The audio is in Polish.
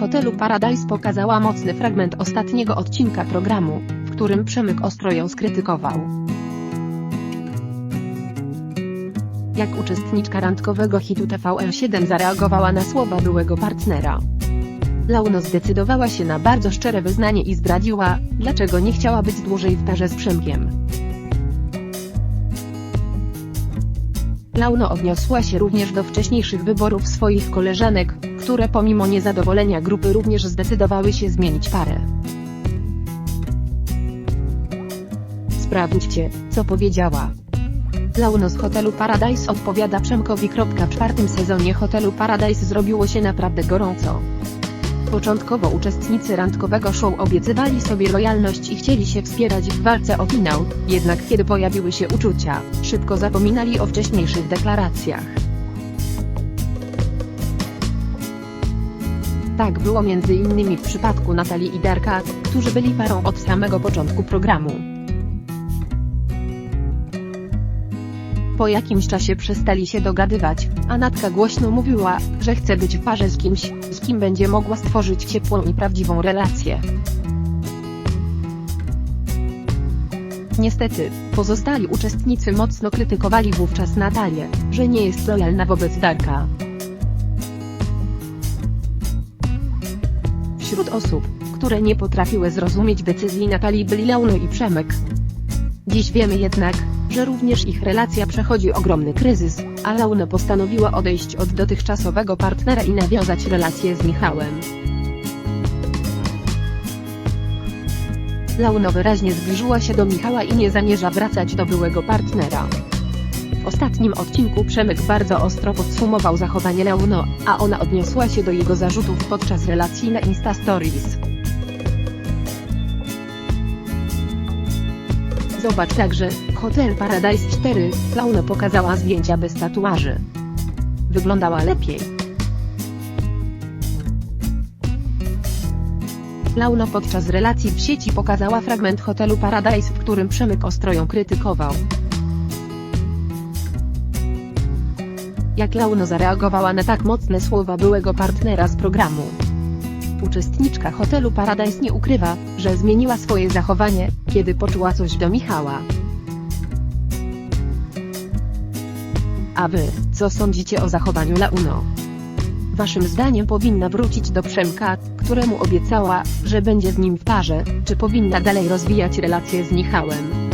hotelu Paradise pokazała mocny fragment ostatniego odcinka programu, w którym Przemyk ostro ją skrytykował. Jak uczestniczka randkowego hitu TVN7 zareagowała na słowa byłego partnera. Launo zdecydowała się na bardzo szczere wyznanie i zdradziła, dlaczego nie chciała być dłużej w parze z Przemkiem. Launo odniosła się również do wcześniejszych wyborów swoich koleżanek, które pomimo niezadowolenia grupy również zdecydowały się zmienić parę. Sprawdźcie, co powiedziała. Launo z hotelu Paradise odpowiada Przemkowi. W czwartym sezonie hotelu Paradise zrobiło się naprawdę gorąco. Początkowo uczestnicy randkowego show obiecywali sobie lojalność i chcieli się wspierać w walce o finał, jednak kiedy pojawiły się uczucia, szybko zapominali o wcześniejszych deklaracjach. Tak było między innymi w przypadku Natalii i Darka, którzy byli parą od samego początku programu. Po jakimś czasie przestali się dogadywać, a Natka głośno mówiła, że chce być w parze z kimś, z kim będzie mogła stworzyć ciepłą i prawdziwą relację. Niestety, pozostali uczestnicy mocno krytykowali wówczas Natalię, że nie jest lojalna wobec Darka. Wśród osób, które nie potrafiły zrozumieć decyzji Natalii byli i Przemek. Dziś wiemy jednak, że również ich relacja przechodzi ogromny kryzys, a Launo postanowiła odejść od dotychczasowego partnera i nawiązać relację z Michałem. Launo wyraźnie zbliżyła się do Michała i nie zamierza wracać do byłego partnera. W ostatnim odcinku Przemek bardzo ostro podsumował zachowanie Launo, a ona odniosła się do jego zarzutów podczas relacji na Insta Stories. Zobacz także, Hotel Paradise 4, Launo pokazała zdjęcia bez tatuaży. Wyglądała lepiej. Launo podczas relacji w sieci pokazała fragment hotelu Paradise, w którym Przemyk ostro ją krytykował. Jak Launo zareagowała na tak mocne słowa byłego partnera z programu. Uczestniczka hotelu Paradise nie ukrywa, że zmieniła swoje zachowanie, kiedy poczuła coś do Michała. A wy, co sądzicie o zachowaniu Launo? Waszym zdaniem powinna wrócić do Przemka, któremu obiecała, że będzie z nim w parze, czy powinna dalej rozwijać relacje z Michałem?